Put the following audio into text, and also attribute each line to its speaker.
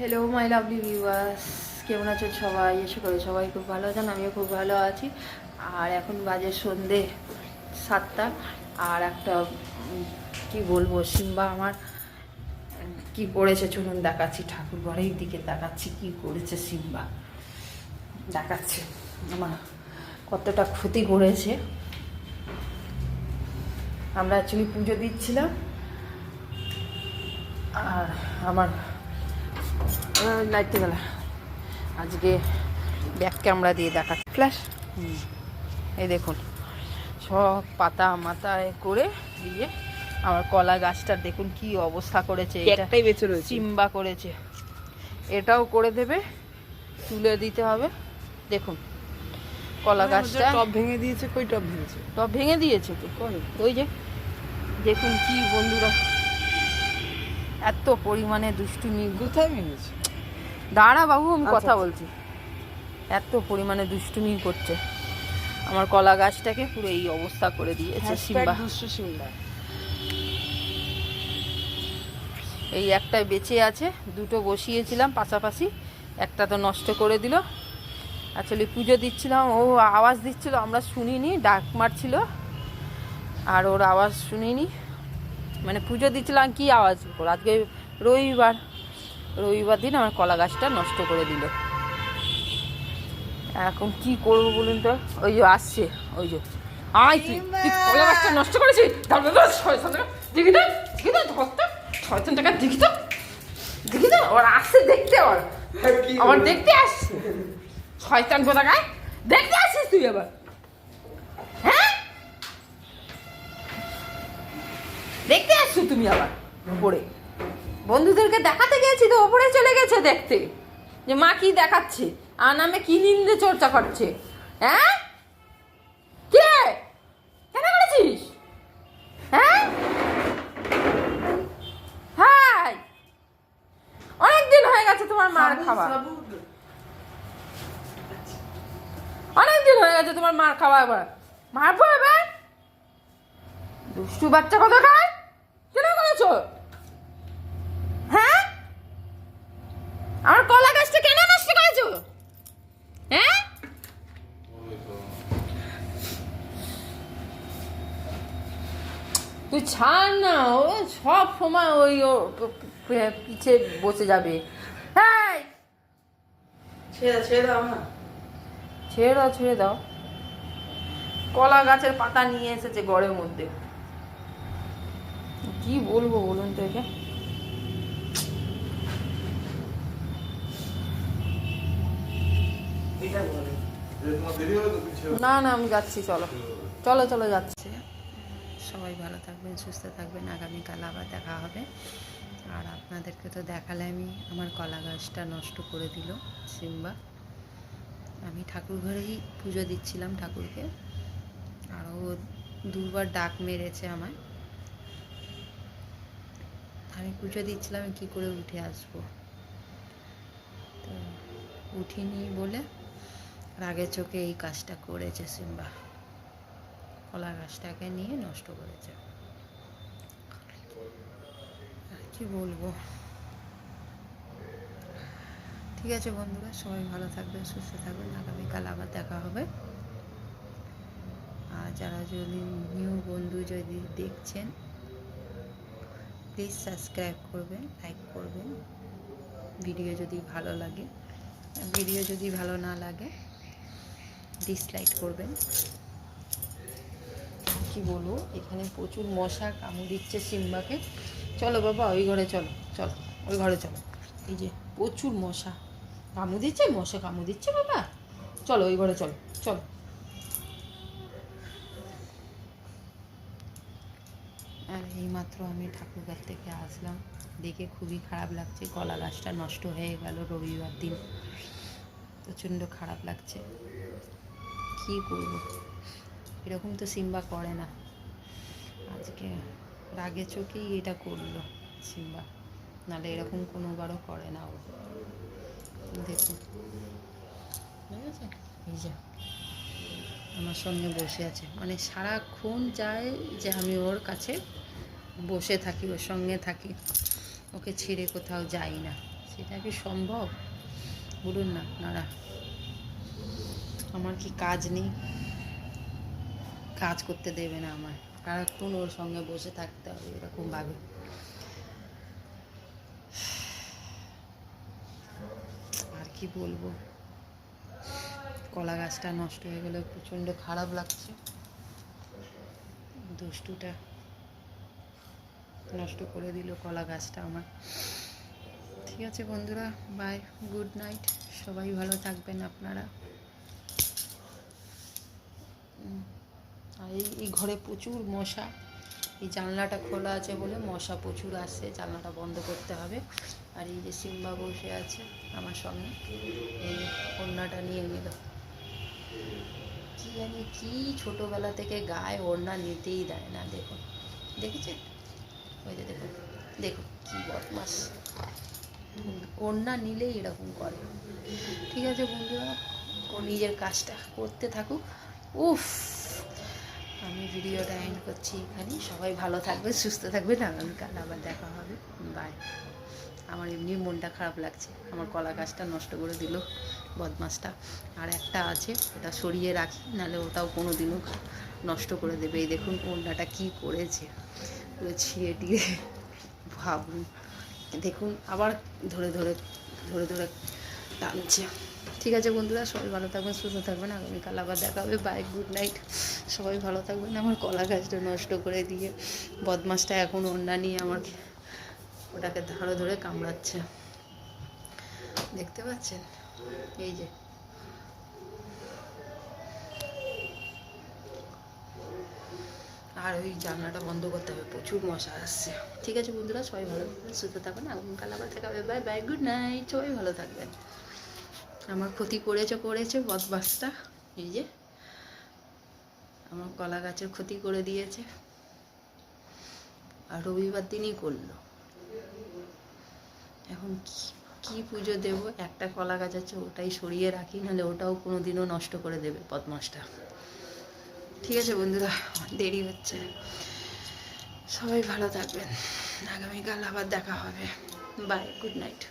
Speaker 1: Hello my lovely viewers কেমন আছো সবাই? এসে করে সবাই খুব ভালো আছেন, আমিও খুব ভালো আছি। আর এখন বাজে সন্ধে সাতটা। আর একটা কি বলব, সিম্বা আমার কি করেছে চলুন দেখাচ্ছি। ঠাকুর ঘরের দিকে দেখাচ্ছি, কি করেছে সিম্বা। দেখাচ্ছে। আমার কতটা ক্ষতি করেছে। আমরা অ্যাকচুয়ালি পুজো দিচ্ছিলাম। আর আমার লাইটতে গেলা আজকে ব্যাক ক্যামেরা দিয়ে দেখাচ্ছি। ফ্ল্যাশ এই দেখুন সব পাতা মাথায় করে দিয়ে আমার কলা গাছটার দেখুন কি অবস্থা করেছে।
Speaker 2: একটাই বেঁচে রয়েছে।
Speaker 1: চিম্বা করেছে। এটাও করে দেবে তুলে দিতে হবে। দেখুন কলা গাছটা
Speaker 2: টপ ভেঙে দিয়েছে কই টপ ভেঙেছে?
Speaker 1: টব ভেঙে দিয়েছে তো। ওই যে দেখুন কি বন্ধুরা এত পরিমাণে দুষ্টুমি।
Speaker 2: কোথায় ভেঙেছে?
Speaker 1: দাঁড়া বাবু আমি
Speaker 2: আচ্ছা,
Speaker 1: কথা
Speaker 2: আচ্ছা।
Speaker 1: বলছি। এত পরিমাণে দুষ্টুমি করছে। আমার কলা গাছটাকে পুরো এই অবস্থা করে দিয়েছে সিম্বা। এই একটাই বেঁচে আছে দুটো বসিয়েছিলাম পাশাপাশি একটা তো নষ্ট করে দিল। অ্যাকচুয়ালি পুজো দিচ্ছিলাম ও আওয়াজ দিচ্ছিল আমরা শুনিনি ডাক মারছিল আর ওর আওয়াজ শুনিনি। মানে পুজো দিচ্ছিলাম কি আওয়াজ? ওর আজকে রবিবার। রবিবার দিন আমার কলা গাছটা নষ্ট করে দিল। এখন কি করব বলুন তো? ওই যে আসছে ওই যে। আয় তুই তুই কলা গাছটা নষ্ট করেছিস তো টাকা দেখি তো দেখি তো ধর তো টাকা দেখি তো। দেখি তো ওর আসছে দেখতে ওর। আবার দেখতে আসছে। শয়তান কোথাকায় দেখতে আসছিস তুই আবার। হ্যাঁ? দেখতে আসছো তুমি আবার উপরে। বন্ধুদেরকে দেখাতে গেছি তো ওপরে চলে গেছে দেখতে। যে মা কি দেখাচ্ছে? আর নামে কি নিন্দে চর্চা করছে? হ্যাঁ? কে কেন করেছিস? হ্যাঁ? হাই! অনেকদিন হয়ে গেছে তোমার মার খাওয়া অনেকদিন হয়ে গেছে তোমার মার খাওয়া এবার। মারবো এবার? দুষ্টু বাচ্চা কত খায়? কেন করেছ হ্যাঁ আমার কলা গাছটা কেন নষ্ট করেছ? হ্যাঁ? তুই ছাড় না ও সব সময় ওই ও পিছে বসে যাবে। হ্যাঁ
Speaker 2: ছেড়ে ছেড়ে দাও না
Speaker 1: ছেড়ে দাও ছেড়ে দাও। কলা গাছের পাতা নিয়ে এসেছে ঘরের মধ্যে। কি বলব বলুন তো একে
Speaker 2: এটা বলে
Speaker 1: না না আমি যাচ্ছি চলো। চলো চলো যাচ্ছি। সবাই ভালো থাকবেন সুস্থ থাকবেন। আগামীকাল আবার দেখা হবে। আর আপনাদেরকে তো দেখালে আমি আমার কলা গাছটা নষ্ট করে দিল সিম্বা। আমি ঠাকুর ঘরেই পুজো দিচ্ছিলাম ঠাকুরকে। আর ও দুবার ডাক মেরেছে আমায়। আমি পুজো দিচ্ছিলাম কি করে উঠে আসব? তো উঠিনি বলে রাগে চোখে এই কাজটা করেছে সিম্বা। কলা গাছটাকে নিয়ে নষ্ট করেছে। কি বলব? ঠিক আছে বন্ধুরা, সবাই ভালো থাকবেন, সুস্থ থাকবেন। আগামীকাল আবার দেখা হবে। আর যারা যদি নিউ বন্ধু যদি দেখছেন প্লিজ সাবস্ক্রাইব করবেন লাইক করবেন। ভিডিও যদি ভালো লাগে ভিডিও যদি ভালো না লাগে ডিসলাইক করবেন। কি বলব, এখানে প্রচুর মশা কামড় দিচ্ছে সিম্বাকে। চলো বাবা, ওই ঘরে চলো চলো, ওই ঘরে চলো। এই যে প্রচুর মশা কামু দিচ্ছে, মশা কামড় দিচ্ছে বাবা। চলো, ওই ঘরে চলো চলো। আর এইমাত্র আমি ঠাকুরঘর থেকে আসলাম। দেখে খুবই খারাপ লাগছে কলা গাছটা নষ্ট হয়ে গেল রবিবার দিন। প্রচণ্ড খারাপ লাগছে। কি করব? এরকম তো সিম্বা করে না। আজকে রাগে চোখেই এটা করল সিম্বা। নাহলে এরকম কোনোবারও করে না ও। দেখুন। ঠিক আছে? এই যে, আমার সঙ্গে বসে আছে। মানে সারাক্ষণ চায় যে আমি ওর কাছে বসে থাকি, ওর সঙ্গে থাকি। ওকে ছেড়ে কোথাও যাই না। সেটা কি সম্ভব? বলুন না, আপনারা। আমার কি কাজ নেই? কাজ করতে দেবে না আমার সারাক্ষণ ওর সঙ্গে বসে থাকতে হবে, এরকম ভাবে। আর কি বলব? কলা গাছটা নষ্ট হয়ে গেলে প্রচণ্ড খারাপ লাগছে। দুষ্টুটা নষ্ট করে দিল কলা গাছটা আমার। ঠিক আছে বন্ধুরা বাই গুড নাইট সবাই ভালো থাকবেন আপনারা। আর এই এই ঘরে প্রচুর মশা। এই জানলাটা খোলা আছে বলে মশা প্রচুর আসছে, জানলাটা বন্ধ করতে হবে। আর এই যে সিম্বা বসে আছে আমার সঙ্গে, এই ওড়নাটা নিয়ে নিল। কি জানি কি ছোটোবেলা থেকে গায়ে ওড়না নিতেই দেয় না, দেখুন। দেখেছেন? ওই যে দেখুন দেখুন কী বদমাস। ওড়না নিলেই এরকম করে। ঠিক আছে বন্ধুরা, ও নিজের কাজটা করতে থাকুক। উফ! আমি ভিডিওটা এন্ড করছি এখানে। সবাই ভালো থাকবে সুস্থ থাকবেন। আগামীকাল আবার দেখা হবে। বাই আমার এমনি মনটা খারাপ লাগছে। আমার কলা গাছটা নষ্ট করে দিল বদমাসটা। আর একটা আছে, ওটা সরিয়ে রাখি, নাহলে ওটাও কোনো দিনও নষ্ট করে দেবে। এই দেখুন ওড়নাটা কী করেছে। পুরো ছিঁড়ে টিয়ে ভাবুন। দেখুন, আবার ধরে ধরে ধরে ধরে টানছে। ঠিক আছে বন্ধুরা, সবাই ভালো থাকবেন, সুস্থ থাকবেন। আগামীকাল আবার দেখা হবে। বাই গুড নাইট সবাই ভালো থাকবেন। আমার কলা গাছটা নষ্ট করে দিয়ে বদমাসটা এখন অন্যা নিয়ে আমার ওটাকে ধরে ধরে কামড়াচ্ছে। দেখতে পাচ্ছেন? এই যে। আর ওই জানলাটা বন্ধ করতে হবে। প্রচুর মশা আসছে। ঠিক আছে বন্ধুরা, সবাই ভালো থাকবেন, সুস্থ থাকবেন। আগামীকাল আবার হবে। বাই বাই গুড নাইট সবাই ভালো থাকবেন। আমার ক্ষতি করেছে করেছে, বদমাসটা। এই যে, আমার কলা গাছের ক্ষতি করে দিয়েছে। আর রবিবার দিনই করল। এখন কি কি পুজো দেব? একটা কলা গাছ আছে, ওটাই সরিয়ে রাখি, নাহলে ওটাও কোনো দিনও নষ্ট করে দেবে বদমাসটা। ঠিক আছে বন্ধুরা, দেরি হচ্ছে। সবাই ভালো থাকবেন। আগামীকাল আবার দেখা হবে। Bye good night